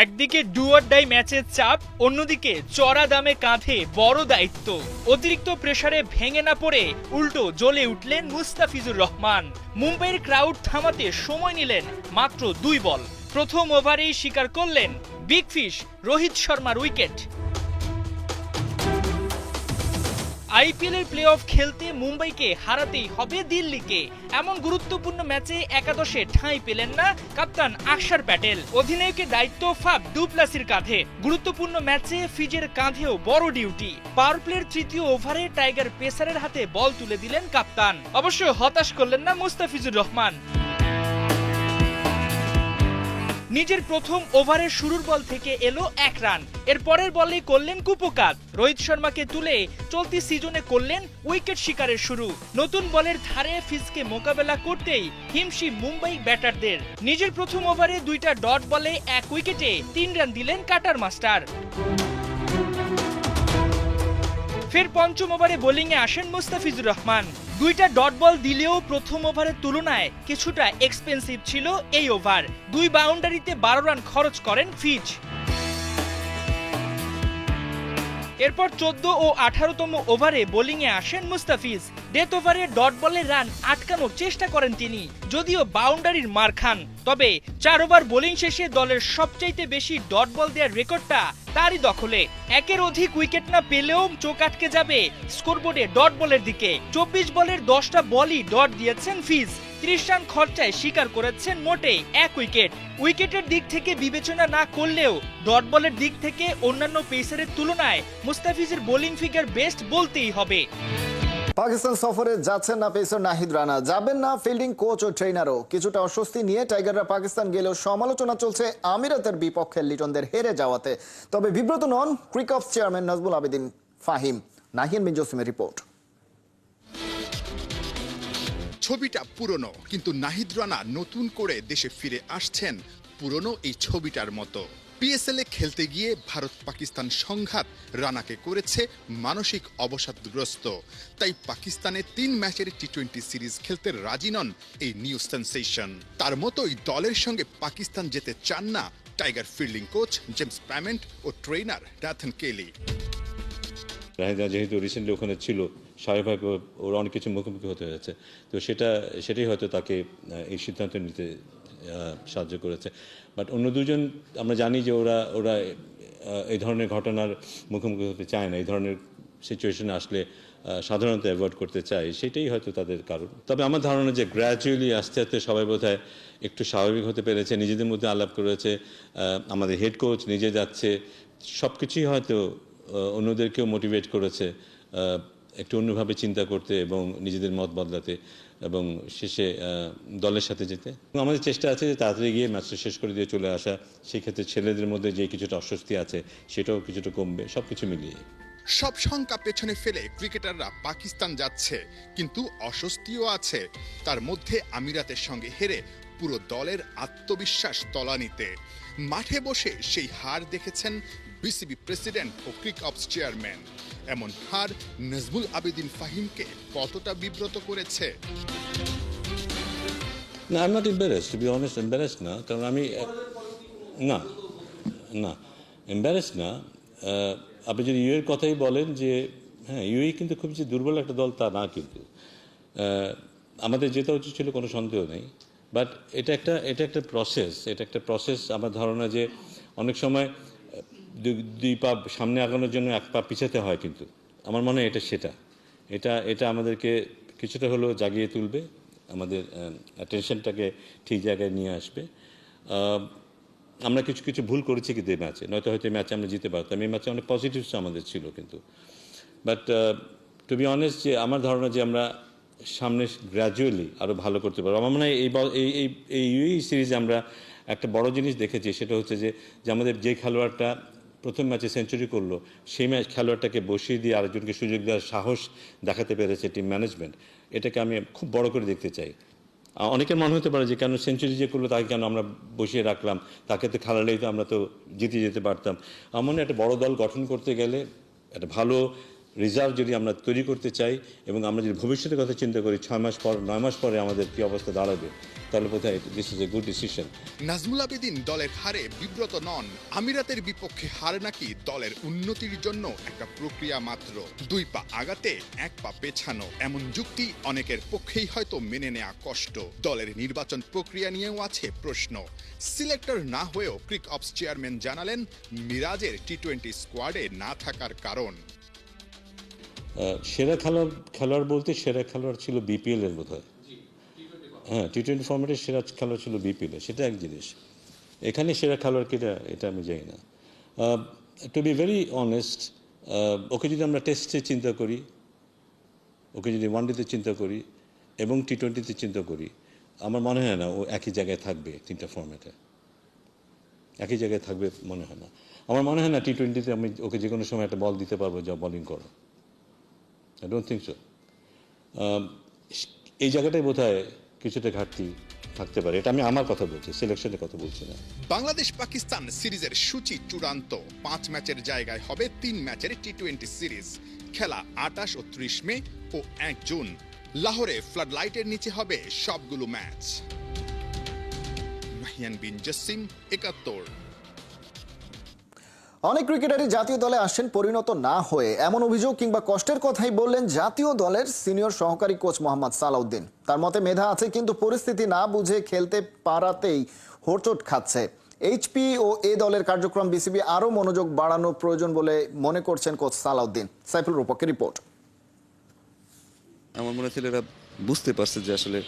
একদিকে ডুয়ার ডাই ম্যাচের চাপ, অন্যদিকে চড়া দামে কাঁধে বড় দায়িত্ব। অতিরিক্ত প্রেসারে ভেঙে না পড়ে উল্টো জ্বলে উঠলেন মুস্তাফিজুর রহমান। মুম্বাইয়ের ক্রাউড থামাতে সময় নিলেন মাত্র দুই বল। প্রথম ওভারেই স্বীকার করলেন বিগ ফিশ রোহিত শর্মার উইকেট আইপিএল এর প্লে অফ খেলতে মুম্বাইকে হারাতেই হবে দিল্লিকে। এমন গুরুত্বপূর্ণ ম্যাচে একাদশে ঠাঁই পেলেন না কাপ্তান আকসার প্যাটেল। অধিনায়কের দায়িত্ব ফাব ডুপ্লাসির কাঁধে। গুরুত্বপূর্ণ ম্যাচে ফিজের কাঁধেও বড় ডিউটি। পাওয়ার প্লের তৃতীয় ওভারে টাইগার পেসারের হাতে বল তুলে দিলেন কাপ্তান। অবশ্য হতাশ করলেন না মুস্তাফিজুর রহমান। নিজের প্রথম ওভারের শুরুর বল থেকে এলো এক রান। এর পরের বলে করলেন কুপকাত। রোহিত শর্মাকে তুলে চলতি সিজনে করলেন উইকেট শিকারের শুরু। নতুন বলের ধারে ফিজকে মোকাবেলা করতেই হিমশি মুম্বাই ব্যাটারদের। নিজের প্রথম ওভারে দুইটা ডট বলে এক উইকেটে তিন রান দিলেন কাটার মাস্টার। ফের পঞ্চম ওভারে বোলিংয়ে আসেন মুস্তাফিজুর রহমান। দুইটা ডট বল দিলেও প্রথম ওভারের তুলনায় কিছুটা এক্সপেন্সিভ ছিল এই ওভার। দুই বাউন্ডারিতে বারো রান খরচ করেন ফিজ। এরপর চোদ্দ ও আঠারোতম ওভারে বোলিংয়ে আসেন মুস্তাফিজ। ডেথ ওভারে ডট বলে রান আটকানোর চেষ্টা করেন তিনি, যদিও বাউন্ডারির মার খান। তবে চার ওভার বোলিং শেষে দলের সবচাইতে বেশি ডট বল দেওয়ার রেকর্ডটা তারই দখলে। একের অধিক উইকেট না পেলেও চোখ আটকে যাবে স্কোরবোর্ডে ডট বলের দিকে। চব্বিশ বলের দশটা বলই ডট দিয়েছেন ফিজ। ত্রিশ রান খরচায় স্বীকার করেছেন মোটে এক উইকেট উইকেটের দিক থেকে বিবেচনা না করলেও ডট বলের দিক থেকে অন্যান্য পেসারের তুলনায় মুস্তাফিজের বোলিং ফিগার বেস্ট বলতেই হবে। পাকিস্তান সফরে যাচ্ছেন না পেসার নাহিদ রানা। যাবেন না ফিল্ডিং কোচ ও ট্রেনারও কিছুটা অস্বস্তি নিয়ে টাইগাররা পাকিস্তান গেলেও সমালোচনা চলছে আমিরাতের বিপক্ষে লিটনদের হেরে যাওয়াতে। তবে বিব্রত নন ক্রিক অফ চেয়ারম্যান নাজমুল আবেদিন ফাহিম। নাহিন বিন জসিমের রিপোর্ট। ছবিটা পুরনো, কিন্তু নাহিদ রানা নতুন করে দেশে ফিরে আসছেন পুরনো এই ছবিটার মতো। পিএসএল খেলতে গিয়ে ভারত পাকিস্তান সংঘাত রানাকে করেছে মানসিক অবসাদগ্রস্ত। তাই পাকিস্তানে তিন ম্যাচের টি টোয়েন্টি সিরিজ খেলতে রাজি নন এই নিউ সেন্সেশন তার মতোই দলের সঙ্গে পাকিস্তান যেতে চান না tiger fielding coach James Pamment ও ট্রেনার ড্যাথন কেলি যেহেতু রিসেন্টলি ওখানে ছিল, স্বাভাবিকভাবে ওর অনেক কিছু মুখোমুখি হতে হয়েছে। তো সেটা, সেটাই হয়তো তাকে এই সিদ্ধান্ত নিতে সাহায্য করেছে। বাট অন্য দুজন, আমরা জানি যে ওরা ওরা এই ধরনের ঘটনার মুখোমুখি হতে চায় না। এই ধরনের সিচুয়েশনে আসলে সাধারণত অ্যাভয়েড করতে চায়। সেটাই হয়তো তাদের কারণ। তবে আমার ধারণা যে গ্র্যাজুয়ালি আস্তে আস্তে সবাই বোধ একটু স্বাভাবিক হতে পেরেছে। নিজেদের মধ্যে আলাপ করেছে আমাদের হেড কোচ নিজে যাচ্ছে। সব কিছুই হয়তো অন্যদেরকেও মোটিভেট করেছে একটু অন্যভাবে চিন্তা করতে এবং নিজেদের মত বদলাতে। এবং শেষে দলের সাথে যেতে। আমাদের চেষ্টা আছে যে তাড়াতাড়ি গিয়ে ম্যাচটা শেষ করে দিয়ে চলে আসা। সেক্ষেত্রে ছেলেদের মধ্যে যে কিছুটা অস্বস্তি আছে, সেটাও কিছুটা কমবে সব কিছু মিলিয়ে। সব শঙ্কা পেছনে ফেলে ক্রিকেটাররা পাকিস্তান যাচ্ছে, কিন্তু অস্বস্তিও আছে। তার মধ্যে আমিরাতের সঙ্গে হেরে পুরো দলের আত্মবিশ্বাস তলানিতে মাঠে বসে সেই হার দেখেছেন বিসিবি প্রেসিডেন্ট ও ক্রিক অপস চেয়ারম্যান এমন হার নজমুল আবেদিন ফাহিমকে কতটা বিব্রত করেছে? না I not to be honest embarrass না, কারণ আমি, না না এম্বারেস না। আপনি যদি ইউএর কথাই বলেন যে হ্যাঁ ইউএ কিন্তু খুব যে দুর্বল একটা দল তা না কিন্তু। আমাদের যেটা উচিত ছিল, কোনো সন্দেহ নেই। বাট এটা একটা এটা একটা প্রসেস এটা একটা প্রসেস আমার ধারণা যে অনেক সময় দুই- পা সামনে আগানোর জন্য এক পা পিছাতে হয় কিন্তু। আমার মনে হয় এটা সেটা। এটা এটা আমাদেরকে কিছুটা হলেও জাগিয়ে তুলবে, আমাদের টেনশনটাকে ঠিক জায়গায় নিয়ে আসবে। আমরা কিছু কিছু ভুল করেছি কিন্তু এই ম্যাচে। নয়তো হয়তো এই ম্যাচে আমরা জিতে পারতাম। এই ম্যাচে অনেক পজিটিভস আমাদের ছিল কিন্তু। বাট টু বি অনেস্ট যে আমার ধারণা যে আমরা সামনে গ্র্যাজুয়ালি আরও ভালো করতে পারব। আমার মনে হয় এই এই এই সিরিজে আমরা একটা বড় জিনিস দেখেছি, সেটা হচ্ছে যে আমাদের যে খেলোয়াড়টা প্রথম ম্যাচে সেঞ্চুরি করল। সেই ম্যাচ খেলোয়াড়টাকে বসিয়ে দিয়ে আরেকজনকে সুযোগ দেওয়ার সাহস দেখাতে পেরেছে টিম ম্যানেজমেন্ট। এটাকে আমি খুব বড় করে দেখতে চাই। অনেকের মনে হতে পারে যে, কেন সেঞ্চুরি যে করল তাকে কেন আমরা বসিয়ে রাখলাম? তাকে তো খেলালেই তো আমরা তো জিতে যেতে পারতাম। আমার একটা বড় দল গঠন করতে গেলে একটা ভালো রিজার্ভ যদি আমরা তৈরি করতে চাই এবং আমরা যদি ভবিষ্যতের কথা চিন্তা করি, ছয় মাস পর, নয় মাস পরে আমাদের কী অবস্থা দাঁড়াবে, তাহলে বোধহয় this is a good decision Nazmul Abedin দলের হারে বিব্রত নন, আমিরাতের বিপক্ষে হার নাকি দলের উন্নতির জন্য একটা প্রক্রিয়া মাত্র, দুই পা আগাতে এক পা পেছানো, এমন যুক্তি অনেকের পক্ষেই হয়তো মেনে নেওয়া কষ্ট, দলের নির্বাচন প্রক্রিয়া নিয়েও আছে প্রশ্ন, সিলেক্টর না হয়েও ক্রিক অপস চেয়ারম্যান জানালেন, মিরাজের টি টোয়েন্টি স্কোয়াডে না থাকার কারণ। সেরা খেলোয়াড় খেলোয়াড় বলতে সেরা খেলোয়াড় ছিল বিপিএল এর বোধ হয় হ্যাঁ টি টোয়েন্টি ফর্মেটের সেরা খেলোয়াড় ছিল বিপিএল সেটা এক জিনিস। এখানে সেরা খেলোয়াড় কিনা, এটা আমি জানি না। To be very honest okay যদি আমরা টেস্টে চিন্তা করি, ওকে যদি ওয়ানডেতে চিন্তা করি, এবং টি টোয়েন্টিতে চিন্তা করি, আমার মনে হয় না ও একই জায়গায় থাকবে তিনটা ফর্মেটে একই জায়গায় থাকবে মনে হয় না। আমার মনে হয় না টি টোয়েন্টিতে আমি ওকে যে কোনো সময় একটা বল দিতে পারব, যা বোলিং করো। আই ডোন্ট থিঙ্ক সো এই জায়গাটাই বোধ কিছুটা ঘাটতি থাকতে পারে। এটা আমি আমার কথা বলছি সিলেকশনের কথা বলছি না। বাংলাদেশ পাকিস্তান সিরিজের সূচি চূড়ান্ত। পাঁচ ম্যাচের জায়গায় হবে তিন ম্যাচের টি টোয়েন্টি সিরিজ। খেলা আটাশ ও ত্রিশ মে ও এক জুন। লাহোরে ফ্লাড লাইটের নিচে হবে সবগুলো ম্যাচ। মাহিয়ান বিন জসিম, একাত্তর। অনেক ক্রিকেটারই জাতীয় দলে আসেন পরিণত না হয়ে। এমন অভিযোগ কিংবা কষ্টের কথাই বললেন জাতীয় দলের সিনিয়র সহকারী কোচ মোহাম্মদ সালাউদ্দিন। তার মতে মেধা আছে, কিন্তু পরিস্থিতি না বুঝে খেলতে পারাতেই হোঁচট খাচ্ছে। এইচপি ও এ দলের কার্যক্রম বিসিবি আরও মনোযোগ বাড়ানো প্রয়োজন বলে মনে করছেন কোচ সালাউদ্দিন। সাইফুল রূপকের রিপোর্ট। আমার মনে হয় ছেলেরা বুঝতে পারছে যে আসলে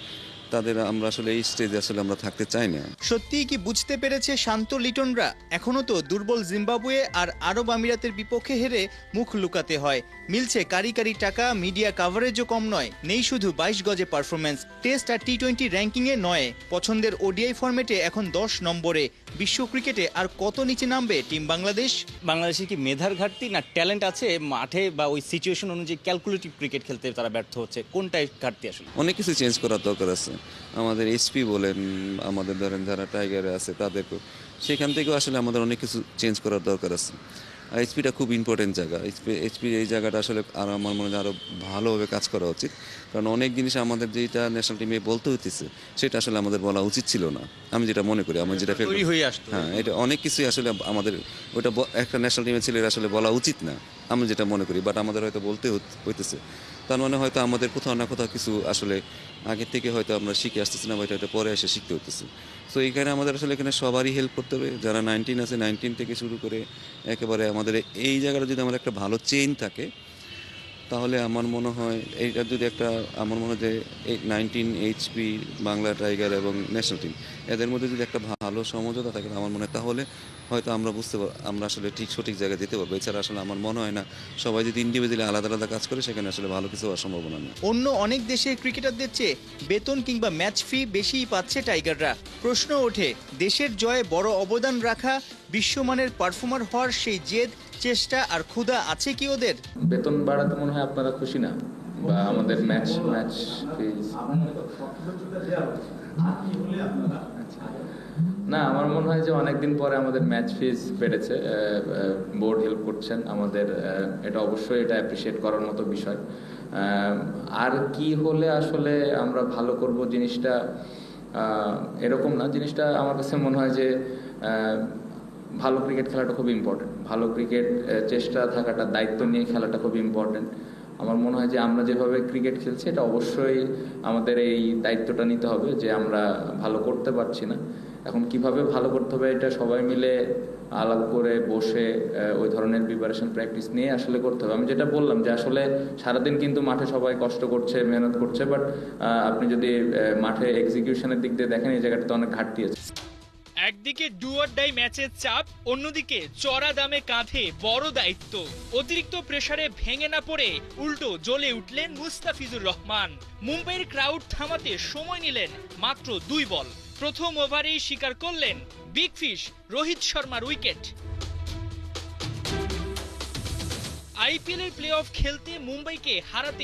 তাদের আমরা আসলে এই স্টেজে আসলে আমরা থাকতে চাই না। সত্যিই কি বুঝতে পেরেছে শান্ত লিটনরা? এখনও তো দুর্বল জিম্বাবুয়ে আর আরব আমিরাতের বিপক্ষে হেরে মুখ লুকাতে হয়। মিলছে কারি কারি টাকা মিডিয়া কাভারেজও কম নয়। নেই শুধু বাইশ গজে পারফরমেন্স টেস্ট আর টি টোয়েন্টি র্যাঙ্কিংয়ে নয়। পছন্দের ওডিআই ফরম্যাটে এখন দশ নম্বরে। বিশ্ব ক্রিকেটে আর কত নিচে নামবে টিম বাংলাদেশ? বাংলাদেশের কি মেধার ঘাটতি না ট্যালেন্ট আছে? মাঠে বা ওই সিচুয়েশন অনুযায়ী ক্যালকুলেটিভ ক্রিকেট খেলতে তারা ব্যর্থ হচ্ছে। কোনটাই ঘাটতি আসলে? অনেক কিছু চেঞ্জ করার দরকার আছে। আমাদের এসপি বলেন আমাদের ধরেন যারা টাইগারে আছে তাদেরকেও। সেখান থেকেও আসলে আমাদের অনেক কিছু চেঞ্জ করার দরকার আছে। আর এইচপিটা খুব ইম্পর্টেন্ট জায়গা। এইচপি এইচপি এই জায়গাটা আসলে আর আমার মনে হয় আরও ভালোভাবে কাজ করা উচিত। কারণ অনেক জিনিস আমাদের যেটা ন্যাশনাল টিমে বলতে হইতেছে সেটা আসলে আমাদের বলা উচিত ছিল না। আমি যেটা মনে করি আমি যেটা হয়ে। হ্যাঁ এটা অনেক কিছুই আসলে আমাদের ওটা একটা ন্যাশনাল টিমের ছেলের আসলে বলা উচিত না। আমি যেটা মনে করি বাট আমাদের হয়তো বলতে হইতেছে। তার মানে হয়তো আমাদের কোথাও না কোথাও কিছু আসলে আগের থেকে হয়তো আমরা শিখে আসতেছি না, বা এটা পরে এসে শিখতে হতেছি তো এইখানে আমাদের আসলে এখানে সবারই হেল্প করতে হবে। যারা নাইনটিন আছে নাইনটিন থেকে শুরু করে একেবারে আমাদের এই জায়গাটা যদি আমার একটা ভালো চেইন থাকে, তাহলে আমার মনে হয় এইটা যদি একটা, আমার মনে হয় যে এই নাইনটিন এইচপি বাংলা টাইগার এবং ন্যাশনাল টিম এদের মধ্যে যদি একটা ভালো সমঝোতা থাকে, আমার মনে হয় তাহলে হয়তো আমরা বুঝতে আমরা আসলে ঠিক সঠিক জায়গায় যেতে পারব। এছাড়া আসলে আমার মনে হয় না সবাই যদি ইন্ডিভিজুয়ালি আলাদা আলাদা কাজ করে সেখানে আসলে ভালো কিছু হওয়ার সম্ভাবনা নেই। অন্য অনেক দেশের ক্রিকেটারদের চেয়ে বেতন কিংবা ম্যাচ ফি বেশিই পাচ্ছে টাইগাররা। প্রশ্ন ওঠে দেশের জয়ে বড় অবদান রাখা বিশ্বমানের পারফর্মার হওয়ার সেই জেদ চেষ্টা আর ক্ষুধা আছে কি ওদের? বেতন বাড়াতে মনে হয় আপনারা খুশি না। বা আমাদের ম্যাচ ম্যাচ ফিজ না, আমার মনে হয় যে অনেকদিন পরে আমাদের ম্যাচ ফিজ বেড়েছে। বোর্ড হেল্প করছেন। আমাদের এটা অবশ্যই এটা অ্যাপ্রিসিয়েট করার মতো বিষয়। আর কি হলে আসলে আমরা ভালো করব জিনিসটা এরকম না। জিনিসটা আমার কাছে মনে হয় যে ভালো ক্রিকেট খেলাটা খুব ইম্পর্টেন্ট ভালো ক্রিকেট চেষ্টা থাকাটা, দায়িত্ব নিয়ে খেলাটা খুব ইম্পর্টেন্ট আমার মনে হয় যে আমরা যেভাবে ক্রিকেট খেলছি, এটা অবশ্যই আমাদের এই দায়িত্বটা নিতে হবে যে আমরা ভালো করতে পারছি না। এখন কীভাবে ভালো করতে হবে এটা সবাই মিলে আলাপ করে বসে ওই ধরনের প্রিপারেশন প্র্যাকটিস নিয়ে আসলে করতে হবে। আমি যেটা বললাম যে আসলে সারাদিন কিন্তু মাঠে সবাই কষ্ট করছে, মেহনত করছে বাট আপনি যদি মাঠে এক্সিকিউশনের দিক দিয়ে দেখেন, এই জায়গাটাতে অনেক ঘাটতি আছে। একদিকে ডুয়ার ডাই ম্যাচের চাপ, অন্যদিকে চড়া দামে কাঁধে বড় দায়িত্ব। অতিরিক্ত প্রেসারে ভেঙে না পড়ে উল্টো জ্বলে উঠলেন মুস্তাফিজুর রহমান। মুম্বাইয়ের ক্রাউড থামাতে সময় নিলেন মাত্র দুই বল। প্রথম ওভারেই স্বীকার করলেন বিগ ফিশ রোহিত শর্মার উইকেট। আইপিএলের প্লে অফ খেলতে মুম্বাইকে হারাতে